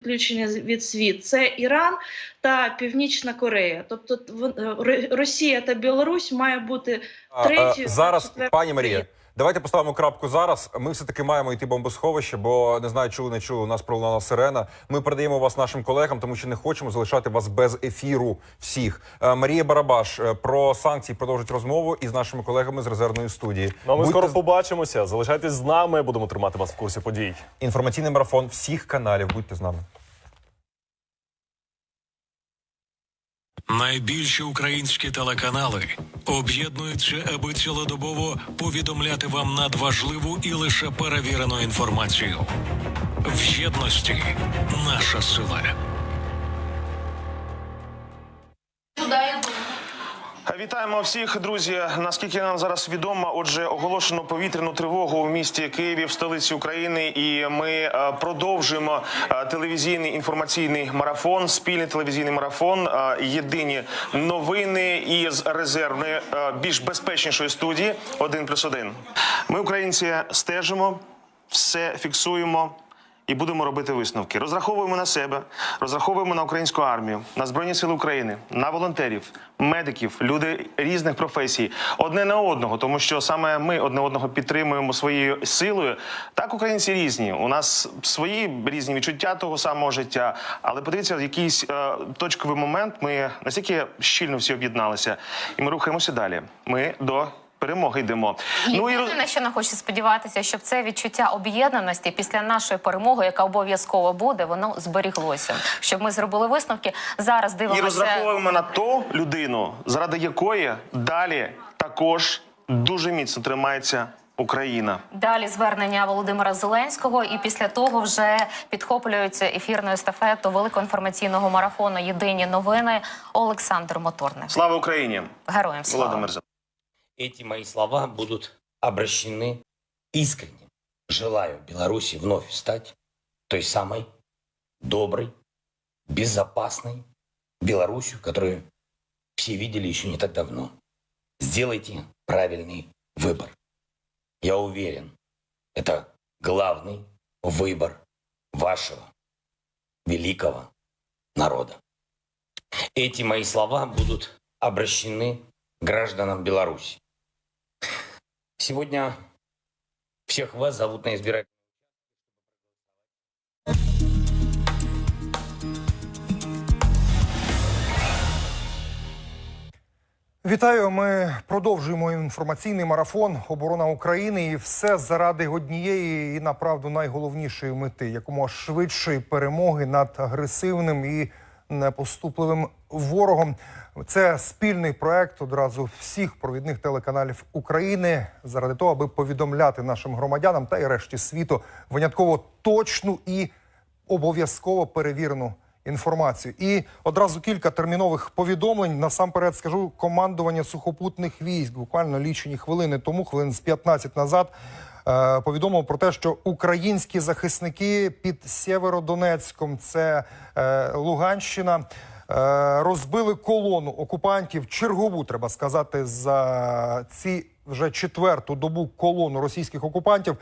відключення від світ це Іран та Північна Корея. Тобто е, Росія та Білорусь має бути А, третьою, е, зараз, пані Марія. Давайте поставимо крапку зараз. Ми все таки маємо йти бомбосховище, бо не знаю, чули, не чули. У нас пролунала сирена. Ми передаємо вас нашим колегам, тому що не хочемо залишати вас без ефіру. Всіх Е, Марія Барабаш е, про санкції продовжить розмову із нашими колегами з резервної студії. Ну, а ми Будьте скоро побачимося. Залишайтесь з нами, будемо тримати вас в курсі подій. інформаційний марафон всіх каналів. Будьте з нами. Найбільші українські телеканали об'єднуються, аби цілодобово повідомляти вам надважливу і лише перевірену інформацію. В єдності наша сила. Вітаємо всіх, друзі. Наскільки нам зараз відомо, отже, оголошено повітряну тривогу у місті Києві в столиці України, і ми е, продовжуємо е, телевізійний інформаційний марафон, спільний телевізійний марафон. е, Єдині новини із резервної більш безпечнішої студії «1 плюс 1». Ми, українці, стежимо, все фіксуємо. І будемо робити висновки. Розраховуємо на себе, розраховуємо на українську армію, на збройні сили України, на волонтерів, медиків, люди різних професій, одне на одного, тому що саме ми одне одного підтримуємо своєю силою. Так, українці різні. У нас свої різні відчуття того самого життя. Але подивіться, в якийсь е, точковий момент ми настільки щільно всі об'єдналися, і ми рухаємося далі. Ми до перемоги йдемо. Ну і на що не хочу сподіватися, щоб це відчуття об'єднаності після нашої перемоги, яка обов'язково буде, воно зберіглося. Щоб ми зробили висновки. Зараз І дивимося. розраховуємо на ту людину, заради якої далі також дуже міцно тримається Україна. Далі звернення Володимира Зеленського, і після того вже підхоплюється ефірною естафету великого інформаційного марафону Єдині новини Олександр Моторник. Слава Україні! Героям слава. Володимир. Эти мои слова будут обращены искренне. Желаю Беларуси вновь стать той самой доброй, безопасной Беларусью, которую все видели еще не так давно. Сделайте правильный выбор. Я уверен, это главный выбор вашего великого народа. Эти мои слова будут обращены гражданам Беларуси. Сегодня всех вас зовут на избирательный Вітаю. Ми продовжуємо інформаційний марафон Оборона України і все заради однієї і направду найголовнішої мети якомога швидшої перемоги над агресивним і непоступливим ворогом. Це спільний проект одразу всіх провідних телеканалів України заради того, аби повідомляти нашим громадянам та й решті світу винятково точну і обов'язково перевірену інформацію. І одразу кілька термінових повідомлень. Насамперед скажу командування сухопутних військ. Буквально лічені хвилини тому, хвилин з 15 назад, повідомив про те, що українські захисники під Сєвєродонецьком, це е, Луганщина. е, Розбили колону окупантів чергову, треба сказати, за ці вже четверту добу колону російських окупантів.